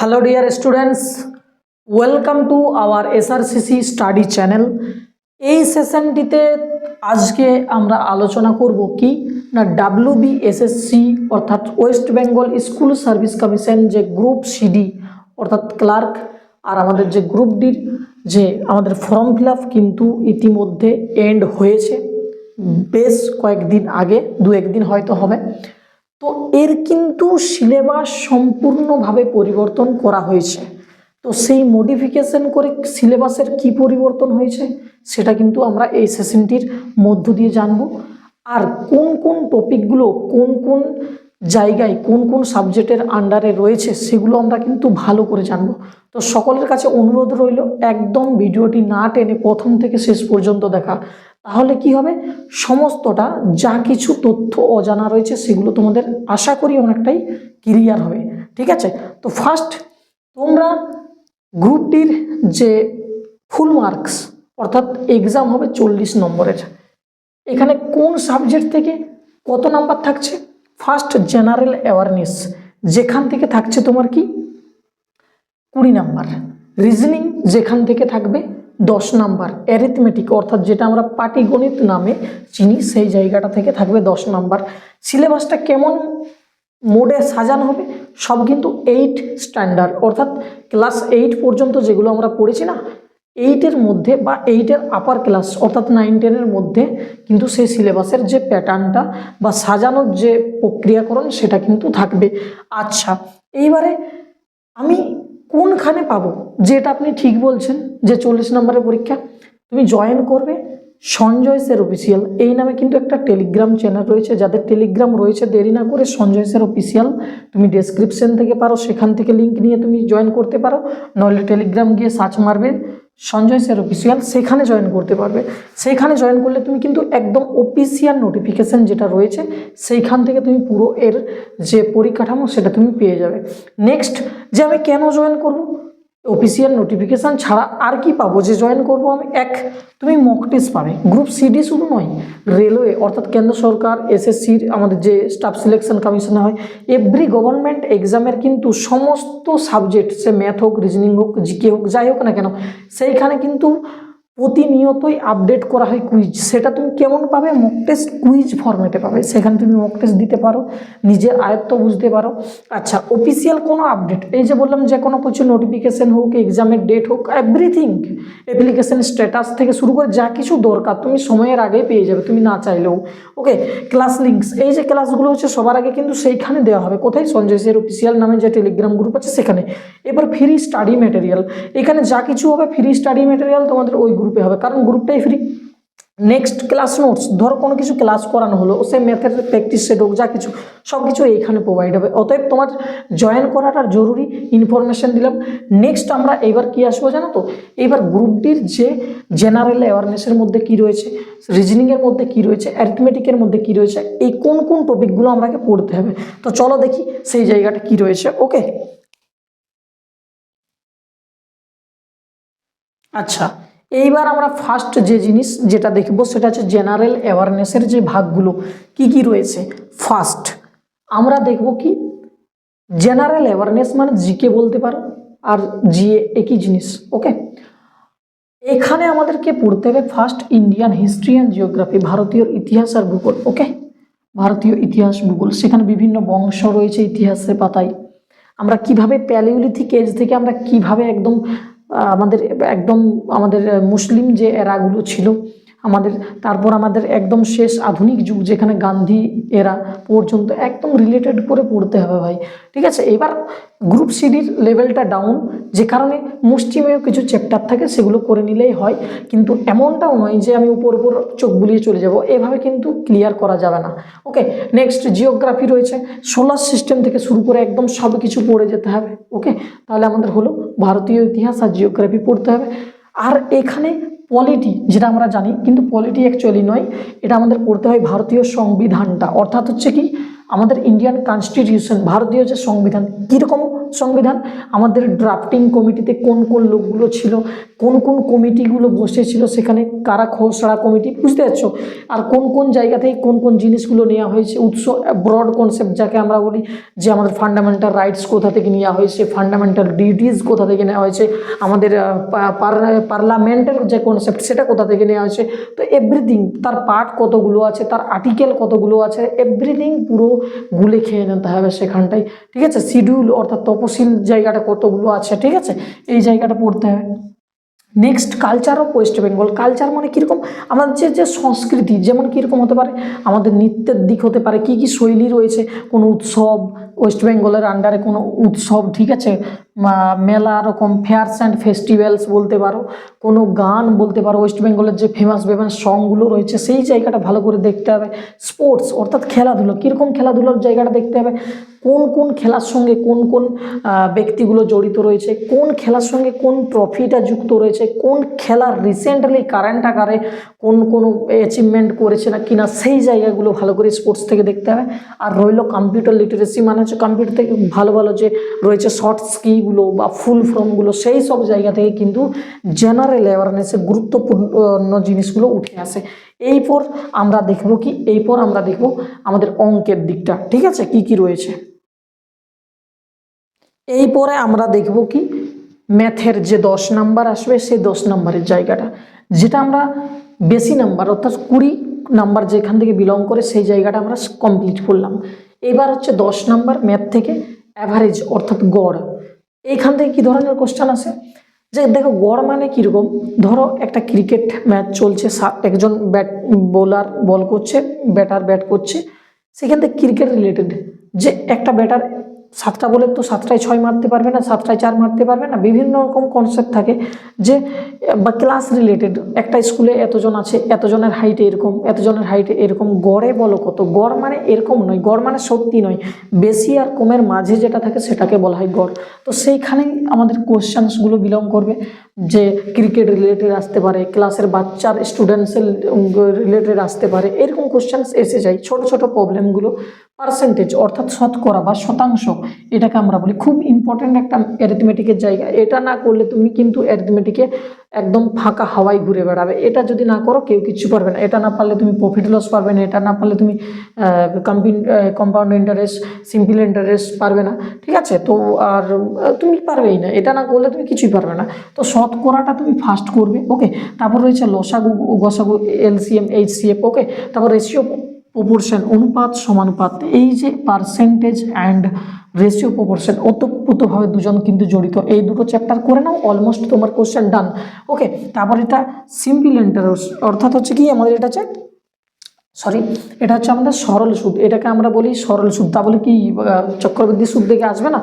Hello dear students, welcome to our SRCC study channel. এই সেশনটিতে আজকে আমরা আলোচনা করব কি? না ডাব্লিউবিএসএসসি অর্থাৎ west Bengal school service commission যে গ্রুপ সিডি অর্থাৎ ক্লার্ক আর আমাদের যে গ্রুপ ডির যে আমাদের ফর্ম ফিল কিন্তু ইতিমধ্যে এন্ড হয়েছে। বেশ কয়েকদিন আগে দু একদিন হয়তো হবে। তো এর কিন্তু সিলেবাস সম্পূর্ণভাবে পরিবর্তন করা হয়েছে। তো সেই মডিফিকেশন করে সিলেবাসের কি পরিবর্তন হয়েছে, সেটা কিন্তু আমরা এই সেশনটির মধ্য দিয়ে জানব। আর কোন কোন টপিকগুলো কোন কোন জায়গায় কোন কোন সাবজেক্টের আন্ডারে রয়েছে, সেগুলো আমরা কিন্তু ভালো করে জানব। তো সকলের কাছে অনুরোধ রইল, একদম ভিডিওটি না টেনে প্রথম থেকে শেষ পর্যন্ত দেখা। তাহলে কি হবে? সমস্তটা যা কিছু তথ্য অজানা রয়েছে সেগুলো তোমাদের আশা করি অনেকটাই ক্লিয়ার হবে। ঠিক আছে? তো ফার্স্ট তোমরা গ্রুপটির যে ফুল মার্কস অর্থাৎ এক্সাম হবে চল্লিশ নম্বরের, এখানে কোন সাবজেক্ট থেকে কত নাম্বার থাকছে? ফার্স্ট জেনারেল অ্যাওয়ারনেস যেখান থেকে থাকছে তোমার কি? কুড়ি নাম্বার রিজনিং যেখান থেকে থাকবে? দশ নাম্বার অ্যারিথমেটিক অর্থাৎ যেটা আমরা পাটিগণিত নামে চিনি, সেই জায়গাটা থেকে থাকবে দশ নাম্বার। সিলেবাসটা কেমন মোডে সাজানো হবে, সব কিন্তু এইট স্ট্যান্ডার্ড অর্থাৎ ক্লাস এইট পর্যন্ত যেগুলো আমরা পড়েছি না এইটের মধ্যে বা এইটের আপার ক্লাস অর্থাৎ নাইন টেনের মধ্যে কিন্তু সেই সিলেবাসের যে প্যাটার্নটা বা সাজানোর যে প্রক্রিয়াকরণ, সেটা কিন্তু থাকবে। আচ্ছা এইবারে আমি কোনখানে পাবো? যেটা আপনি ঠিক বলছেন যে চল্লিশ নম্বরের পরীক্ষা। তুমি জয়েন করবে সঞ্জয় স্যার অফিসিয়াল এই নামে কিন্তু একটা টেলিগ্রাম চ্যানেল রয়েছে। যাদের টেলিগ্রাম রয়েছে, দেরি না করে সঞ্জয় স্যার অফিসিয়াল তুমি ডেসক্রিপশন থেকে পারো, সেখান থেকে লিঙ্ক নিয়ে তুমি জয়েন করতে পারো। নইলে টেলিগ্রাম গিয়ে সার্চ মারবে সঞ্জয় স্যার অফিসিয়াল সেখানে জয়েন করতে পারবে। সেখানে জয়েন করলে তুমি কিন্তু একদম অফিসিয়াল নোটিফিকেশান যেটা রয়েছে, সেইখান থেকে তুমি পুরো এর যে পরিকাঠামো, সেটা তুমি পেয়ে যাবে। নেক্সট যে আমি কেন জয়েন করব? অফিসিয়াল নোটিফিকেশান ছাড়া আর কি পাবো? যে জয়েন করব আমি? এক, তুমি মক টেস্ট পাবে। গ্রুপ সিডি শুধু নয় রেলওয়ে অর্থাৎ কেন্দ্র সরকার এসএসসির আমাদের যে স্টাফ সিলেকশন কমিশন হয় এভরি গভর্নমেন্ট এক্সামের কিন্তু সমস্ত সাবজেক্ট সে ম্যাথ হোক রিজনিং হোক জিকে হোক, যাই হোক না কেন, সেইখানে কিন্তু প্রতিনিয়তই আপডেট করা হয় কুইজ সেটা তুমি কেমন পাবে? মক টেস্ট কুইজ ফরম্যাটে পাবে। সেখানে তুমি মক টেস্ট দিতে পারো নিজের আয়ত্ত বুঝতে পারো। আচ্ছা অফিসিয়াল কোনো আপডেট এই যে বললাম, যে কোনো কিছু নোটিফিকেশান হোক এক্সামের ডেট হোক এভরিথিং অ্যাপ্লিকেশন স্ট্যাটাস থেকে শুরু করে যা কিছু দরকার, তুমি সময়ের আগে পেয়ে যাবে, তুমি না চাইলেও। ওকে ক্লাস লিঙ্কস এই যে ক্লাসগুলো হচ্ছে, সবার আগে কিন্তু সেইখানে দেওয়া হবে। কোথায়? সঞ্জয় সের অফিসিয়াল নামে যে টেলিগ্রাম গ্রুপ আছে, সেখানে। এবার ফ্রি স্টাডি ম্যাটেরিয়াল এখানে যা কিছু হবে ফ্রি স্টাডি ম্যাটেরিয়াল তোমাদের ওই গ্রুপে হবে। কারণ গ্রুপটাই ফ্রি নেক্সট ক্লাস নোটস ধরো কোনো কিছু ক্লাস করানো হলো সে ম্যাথের প্র্যাকটিস সেট হোক, যা কিছু সব কিছু এইখানে প্রোভাইড হবে। অতএব তোমার জয়েন করাটা জরুরি ইনফরমেশন দিলাম। নেক্সট আমরা এইবার কি আসব জানো তো? এইবার গ্রুপটির যে জেনারেল অ্যাওয়ারনেসের মধ্যে কি রয়েছে রিজনিংয়ের মধ্যে কি রয়েছে অ্যারিথমেটিকের মধ্যে কি রয়েছে, এই কোন কোন টপিকগুলো আমাকে পড়তে হবে। তো চলো দেখি সেই জায়গাটা কি রয়েছে ওকে আচ্ছা। এইবার আমরা ফার্স্ট যে জিনিস যেটা দেখব সেটা হচ্ছে জেনারেল অ্যাওয়ারনেসের যে ভাগগুলো, কি কি রয়েছে? ফার্স্ট আমরা দেখব কি? জেনারেল অ্যাওয়ারনেস মানে জিকে বলতে পারো, আর জিএ একই জিনিস ওকে এখানে আমাদেরকে পড়তে হবে first Indian history and geography ভারতীয় ইতিহাস আর ভূগোল ওকে ভারতীয় ইতিহাস, ভূগোল, সেখানে বিভিন্ন বংশ রয়েছে ইতিহাসের পাতায়। আমরা কীভাবে প্যালিওলিথিক এজ থেকে আমরা কীভাবে একদম আমাদের একদম আমাদের মুসলিম যে এরাগুলো ছিল আমাদের, তারপর আমাদের একদম শেষ আধুনিক যুগ যেখানে গান্ধী এরা পর্যন্ত একদম রিলেটেড করে পড়তে হবে ভাই। ঠিক আছে? এবার গ্রুপ সিডির লেভেলটা ডাউন যে কারণে মুষ্টিমেয় কিছু চ্যাপ্টার থাকে সেগুলো করে নিলেই হয়। কিন্তু এমনটাও নয় যে আমি উপর উপর চোখ বুলিয়ে চলে যাব, এভাবে কিন্তু ক্লিয়ার করা যাবে না। ওকে নেক্সট জিওগ্রাফি রয়েছে। সোলার সিস্টেম থেকে শুরু করে একদম সব কিছু পড়ে যেতে হবে। ওকে তাহলে আমাদের হলো ভারতীয় ইতিহাস আর জিওগ্রাফি পড়তে হবে। আর এখানে পলিটি যেটা আমরা জানি, কিন্তু পলিটি অ্যাকচুয়ালি নয়, এটা আমাদের পড়তে হয় ভারতীয় সংবিধানটা। অর্থাৎ হচ্ছে কি, আমাদের ইন্ডিয়ান কনস্টিটিউশন ভারতীয় যে সংবিধান, কীরকম সংবিধান, আমাদের ড্রাফটিং কমিটিতে কোন কোন লোকগুলো ছিল, কোন কোন কমিটিগুলো বসেছিল, সেখানে কারা খোসড়া কমিটি বুঝতে পারছ? আর কোন কোন জায়গা থেকে কোন কোন জিনিসগুলো নেওয়া হয়েছে, উৎস ব্রড কনসেপ্ট যাকে আমরা বলি যে আমাদের ফান্ডামেন্টাল রাইটস কোথা থেকে নেওয়া হয়েছে ফান্ডামেন্টাল ডিউটিস কোথা থেকে নেওয়া হয়েছে, আমাদের পার্লামেন্টের যে কনসেপ্ট সেটা কোথা থেকে নেওয়া হয়েছে, তো এভরিথিং তার পার্ট কতগুলো আছে, তার আর্টিকেল কতগুলো আছে এভরিথিং পুরো গুলে খেয়ে নিতে হবে সেখানটায়, ঠিক আছে? শিডিউল অর্থাৎ তপশিল জায়গাটা কতগুলো আছে, ঠিক আছে? এই জায়গাটা পড়তে হবে। Next culture of west Bengal culture মানে কীরকম? আমাদের যে যে সংস্কৃতি, যেমন কীরকম হতে পারে, আমাদের নৃত্যের দিক হতে পারে, কি কি শৈলী রয়েছে, কোনো উৎসব ওয়েস্ট বেঙ্গলের আন্ডারে কোনো উৎসব, ঠিক আছে? মেলা রকম ফেয়ার্স অ্যান্ড ফেস্টিভ্যালস বলতে পারো, কোনো গান বলতে পারো ওয়েস্ট বেঙ্গলের যে ফেমাস ফেমাস সংগুলো রয়েছে, সেই জায়গাটা ভালো করে দেখতে হবে। স্পোর্টস অর্থাৎ খেলাধুলো, কীরকম খেলাধুলোর জায়গাটা দেখতে হবে? কোন কোন খেলার সঙ্গে কোন কোন ব্যক্তিগুলো জড়িত রয়েছে? কোন খেলার সঙ্গে কোন ট্রফিটা যুক্ত রয়েছে? কোন খেলা রিসেন্টলি কারেন্ট আকারে কোন কোন অ্যাচিভমেন্ট করেছে না কিনা, সেই জায়গাগুলো ভালো করে স্পোর্টস থেকে দেখতে হবে। আর রইল কম্পিউটার লিটারেসি মানে হচ্ছে কম্পিউটার থেকে ভালো ভালো যে রয়েছে শর্ট স্কিগুলো বা ফুল ফর্মগুলো সেই সব জায়গা থেকে কিন্তু জেনারেল অ্যাওয়ারনেসের গুরুত্বপূর্ণ জিনিসগুলো উঠে আসে। এই পর আমরা দেখব কি? এই পর আমরা দেখব আমাদের অঙ্কের দিকটা। ঠিক আছে? কি কি রয়েছে? এই পরে আমরা দেখব কি? ম্যাথের যে দশ নাম্বার আসবে, সেই দশ নাম্বারের জায়গাটা। যেটা আমরা বেশি নাম্বার, অর্থাৎ কুড়ি নাম্বার যেখান থেকে বিলং করে, সেই জায়গাটা আমরা কমপ্লিট করলাম। এবার হচ্ছে দশ নাম্বার ম্যাথ থেকে অ্যাভারেজ অর্থাৎ গড়। এইখান থেকে কি ধরনের কোশ্চেন আছে যে দেখো, গড় মানে কীরকম? ধরো, একটা ক্রিকেট ম্যাচ চলছে একজন ব্যাট বোলার বল করছে ব্যাটার ব্যাট করছে। সেখান থেকে ক্রিকেট রিলেটেড যে একটা ব্যাটার সাতটা বলে তো সাতটায় ছয় মারতে পারবে না, সাতটায় চার মারতে পারবে না, বিভিন্ন রকম কনসেপ্ট থাকে যে, বা ক্লাস রিলেটেড একটা স্কুলে এতজন আছে, এতজনের হাইটে এরকম, এতজনের হাইটে এরকম, গড়ে বলো কত, গড় মানে এরকম নয়, গড় মানে সত্যি নয়, বেশি আর কমের মাঝে যেটা থাকে সেটাকে বলা হয় গড়। তো সেইখানেই আমাদের কোশ্চেন্সগুলো বিলং করবে, যে ক্রিকেট রিলেটেড আসতে পারে ক্লাসের বাচ্চার স্টুডেন্টসের রিলেটেড আসতে পারে, এরকম কোশ্চেন্স এসে যায়, ছোট ছোট প্রবলেমগুলো পার্সেন্টেজ অর্থাৎ শতকরা বা শতাংশ, এটাকে আমরা বলি। খুব ইম্পর্ট্যান্ট একটা অ্যারিথমেটিকের জায়গা। এটা না করলে তুমি কিন্তু অ্যারিথমেটিকে একদম ফাঁকা হাওয়ায় ঘুরে বেড়াবে। এটা যদি না করো, কেউ কিছু পারবে না। এটা না পারলে তুমি প্রফিট লস পারবে না। এটা না পারলে তুমি কম্পাউন্ড ইন্টারেস্ট সিম্পল ইন্টারেস্ট পারবে না। ঠিক আছে? তো আর তুমি পারবেই না। এটা না করলে তুমি কিছুই পারবে না। তো শতকরাটা তুমি ফার্স্ট করবে ওকে তারপর রয়েছে লসাগু, গসাগু, এলসিএম, এইচসিএফ ওকে তারপর রেশিও প্রপোর্শন অনুপাত সমানুপাত এই যে পার্সেন্টেজ অ্যান্ড রেশিও প্রপোর্শন ওতপ্রোতভাবে দুজন কিন্তু জড়িত, এই দুটো চ্যাপ্টার করে নাও অলমোস্ট তোমার কোশ্চেন ডান ওকে তারপর এটা সিম্পল ইন্টারেস্ট অর্থাৎ হচ্ছে কি, আমাদের এটা হচ্ছে সরি এটা হচ্ছে আমাদের সরল সুদ, এটাকে আমরা বলি সরল সুদ, তা বলে কি চক্রবৃদ্ধি সুদ দেখে আসবে না?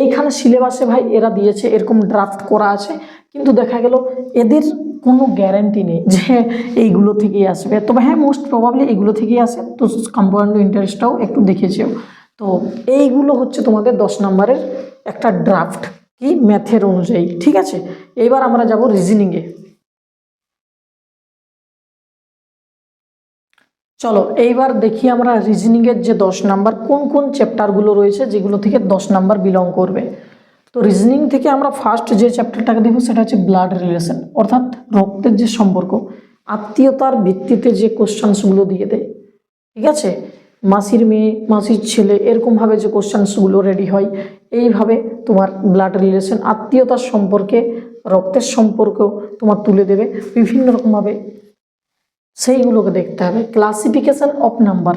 এইখানে সিলেবাসে ভাই এরা দিয়েছে, এরকম ড্রাফট করা আছে, কিন্তু দেখা গেল এদের কোনো গ্যারান্টি নেই যে এইগুলো থেকেই আসবে। তবে হ্যাঁ মোস্ট প্রবাবলি এগুলো থেকেই আসে। তো কম্পাউন্ড ইন্টারেস্টটাও একটু দেখেছেও। তো এইগুলো হচ্ছে তোমাদের দশ নম্বরের একটা ড্রাফট কি ম্যাথের অনুযায়ী, ঠিক আছে? এবার আমরা যাব রিজনিংয়ে চলো, এইবার দেখি আমরা রিজনিংয়ের যে দশ নাম্বার, কোন কোন চ্যাপ্টারগুলো রয়েছে যেগুলো থেকে দশ নাম্বার বিলং করবে। তো রিজনিং থেকে আমরা ফার্স্ট যে চ্যাপ্টারটাকে দেখব সেটা হচ্ছে ব্লাড রিলেশন অর্থাৎ রক্তের যে সম্পর্ক, আত্মীয়তার ভিত্তিতে যে কোশ্চেন্সগুলো দিয়ে দেয়। ঠিক আছে? মাসির মেয়ে, মাসির ছেলে, এরকমভাবে যে কোশ্চেন্সগুলো রেডি হয়, এইভাবে তোমার ব্লাড রিলেশন আত্মীয়তার সম্পর্কে, রক্তের সম্পর্ক তোমার তুলে দেবে। বিভিন্ন রকমভাবে সেইগুলোকে দেখতে হবে। Classification of number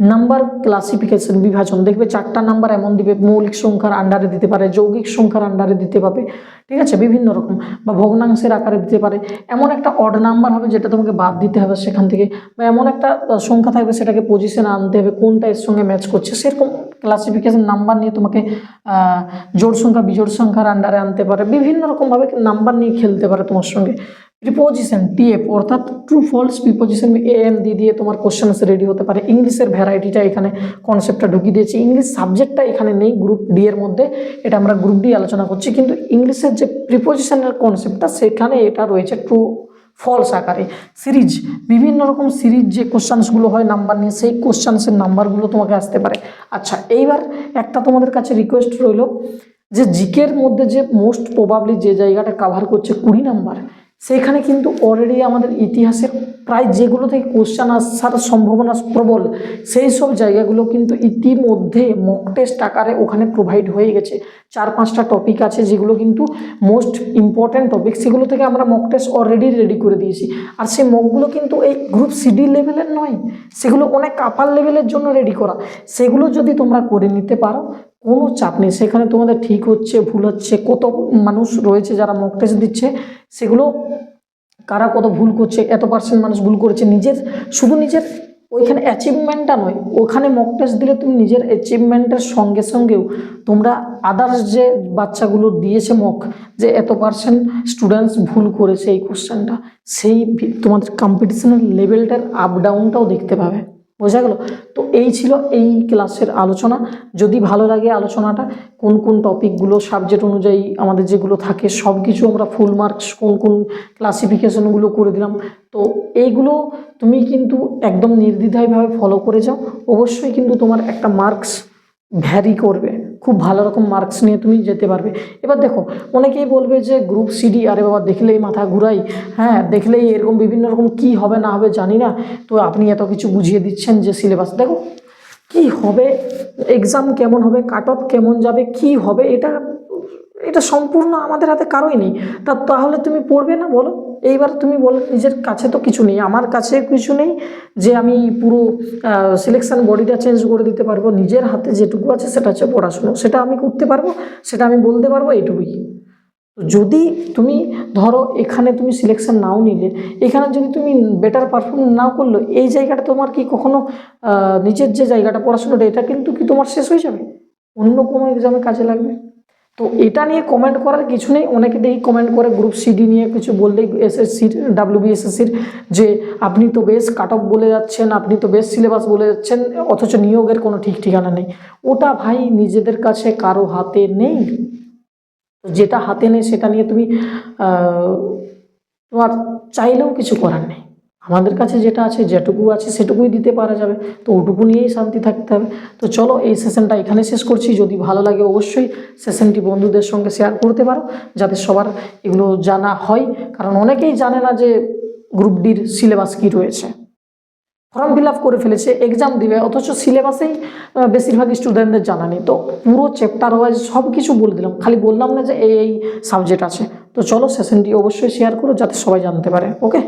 number classification বিভাজন। দেখবে চারটা নাম্বার এমন দিবে, মৌলিক সংখ্যার আন্ডারে দিতে পারে, যৌগিক সংখ্যার আন্ডারে দিতে পারবে ঠিক আছে? বিভিন্ন রকম। বা ভগ্নাংশের আকারে দিতে পারে। এমন একটা অড নাম্বার হবে যেটা তোমাকে বাদ দিতে হবে সেখান থেকে। বা এমন একটা সংখ্যা থাকবে সেটাকে পজিশনে আনতে হবে, কোনটা এর সঙ্গে ম্যাচ করছে। সেরকম ক্লাসিফিকেশন নাম্বার নিয়ে তোমাকে জোড় সংখ্যা, বিজোড় সংখ্যার আন্ডারে আনতে পারে। বিভিন্ন রকমভাবে নাম্বার নিয়ে খেলতে পারে তোমার সঙ্গে। প্রিপোজিশন টিএফ অর্থাৎ true false preposition A M দিয়ে দিয়ে তোমার কোশ্চেন রেডি হতে পারে। ইংলিশের ভ্যারাইটিটা এখানে কনসেপ্টটা ঢুকিয়ে দিয়েছি। ইংলিশ সাবজেক্টটা এখানে নেই গ্রুপ ডি এর মধ্যে। এটা আমরা গ্রুপ ডি আলোচনা করছি। কিন্তু ইংলিশের যে প্রিপোজিশনের কনসেপ্টটা সেখানে এটা রয়েছে ট্রু ফলস আকারে। সিরিজ বিভিন্ন রকম সিরিজ যে কোশ্চানসগুলো হয় নাম্বার নিয়ে, সেই কোশ্চানসের নাম্বারগুলো তোমাকে আসতে পারে। আচ্ছা এইবার একটা তোমাদের কাছে রিকোয়েস্ট রইল যে জিকের মধ্যে যে মোস্ট প্রবাবলি যে জায়গাটা কাভার করছে কুড়ি নাম্বার সেখানে কিন্তু অলরেডি আমাদের ইতিহাসের প্রায় যেগুলো থেকে কোশ্চেন আসার সম্ভাবনা প্রবল, সেই সব জায়গাগুলো কিন্তু ইতিমধ্যে মক টেস্ট আকারে ওখানে প্রোভাইড হয়ে গেছে। চার পাঁচটা টপিক আছে যেগুলো কিন্তু মোস্ট ইম্পর্ট্যান্ট টপিক সেগুলো থেকে আমরা মক টেস্ট অলরেডি রেডি করে দিয়েছি। আর সেই মকগুলো কিন্তু এই গ্রুপ সিডি লেভেলের নয়, সেগুলো অনেক আপার লেভেলের জন্য রেডি করা। সেগুলো যদি তোমরা করে নিতে পারো কোনো চাপ নেই। সেখানে তোমাদের ঠিক হচ্ছে, ভুল হচ্ছে, কত মানুষ রয়েছে যারা মক টেস্ট দিচ্ছে, সেগুলো কারা কত ভুল করছে, এত পার্সেন্ট মানুষ ভুল করেছে, নিজের, শুধু নিজের ওইখানে অ্যাচিভমেন্টটা নয়, ওখানে মক টেস্ট দিলে তুমি নিজের অ্যাচিভমেন্টের সঙ্গে সঙ্গেও তোমরা আদার্স যে বাচ্চাগুলো দিয়েছে মক যে এত পার্সেন্ট স্টুডেন্টস ভুল করেছে এই কোশ্চেনটা সেই তোমাদের কম্পিটিশনের লেভেলটার আপ ডাউনটাও দেখতে পাবে। বোঝা গেল? তো এই ছিল এই ক্লাসের আলোচনা। যদি ভালো লাগে আলোচনাটা, কোন কোন টপিকগুলো সাবজেক্ট অনুযায়ী আমাদের যেগুলো থাকে সব কিছু আমরা ফুল মার্কস কোন কোন ক্লাসিফিকেশনগুলো করে দিলাম। তো এইগুলো তুমি কিন্তু একদম নির্দ্বিধায়ভাবে ফলো করে যাও। অবশ্যই কিন্তু তোমার একটা মার্কস ভ্যারি করবে। খুব ভালো রকম মার্কস নিয়ে তুমি যেতে পারবে। এবার দেখো, অনেকেই বলবে যে গ্রুপ সিডি আরে বাবা, দেখলেই মাথা ঘুরাই। হ্যাঁ দেখলেই এরকম বিভিন্ন রকম কি হবে না হবে জানি না। তো আপনি এত কিছু বুঝিয়ে দিচ্ছেন যে সিলেবাস দেখো, কি হবে? এক্সাম কেমন হবে? কাট অফ কেমন যাবে? কি হবে? এটা এটা সম্পূর্ণ আমাদের হাতে কারোই নেই। তা তাহলে তুমি পড়বে না বলো? এইবার তুমি বলো, নিজের কাছে তো কিছু নেই, আমার কাছে কিছু নেই যে আমি পুরো সিলেকশন বডিটা চেঞ্জ করে দিতে পারব, নিজের হাতে যেটুকু আছে সেটা হচ্ছে পড়াশুনো। সেটা আমি করতে পারব, সেটা আমি বলতে পারব, এইটুকুই। যদি তুমি ধরো এখানে তুমি সিলেকশন নাও নিলে, এখানে যদি তুমি বেটার পারফর্ম নাও করল, এই জায়গাটা তোমার কি কখনো নিজের যে জায়গাটা পড়াশোনাটা, এটা কিন্তু কি তোমার শেষ হয়ে যাবে? অন্য কোনো এক্সামে কাজে লাগবে? তো এটা নিয়ে কমেন্ট করার কিছু নেই। অনেকে দেখি কমেন্ট করে গ্রুপ সিডি নিয়ে কিছু বললেই এসএসসির ডাব্লিউবি এসএসসির যে আপনি তো বেশ কাট অফ বলে যাচ্ছেন, আপনি তো বেশ সিলেবাস বলে যাচ্ছেন, অথচ নিয়োগের কোনো ঠিক ঠিকানা নেই। ওটা ভাই নিজেদের কাছে কারও হাতে নেই। যেটা হাতে নেই সেটা নিয়ে তুমি তোমার চাইলেও কিছু করার নেই। আমাদের কাছে যেটা আছে, যেটুকু আছে সেটুকুই দিতে পারা যাবে। তো ওটুকু নিয়েই শান্তি থাকতে হবে। তো চলো এই সেশনটা এখানে শেষ করছি। যদি ভালো লাগে অবশ্যই সেশনটি বন্ধুদের সঙ্গে শেয়ার করতে পারো, যাতে সবার এগুলো জানা হয়। কারণ অনেকেই জানে না যে গ্রুপ ডির সিলেবাস কী রয়েছে। ফর্ম ফিল আপ করে ফেলেছে এক্সাম দিবে, অথচ সিলেবাসেই বেশিরভাগ স্টুডেন্টদের জানা নেই। তো পুরো চ্যাপ্টার ওয়াইজ সব কিছু বলে দিলাম। খালি বললাম না যে এই এই সাবজেক্ট আছে। তো চলো সেশনটি অবশ্যই শেয়ার করো, যাতে সবাই জানতে পারে। ওকে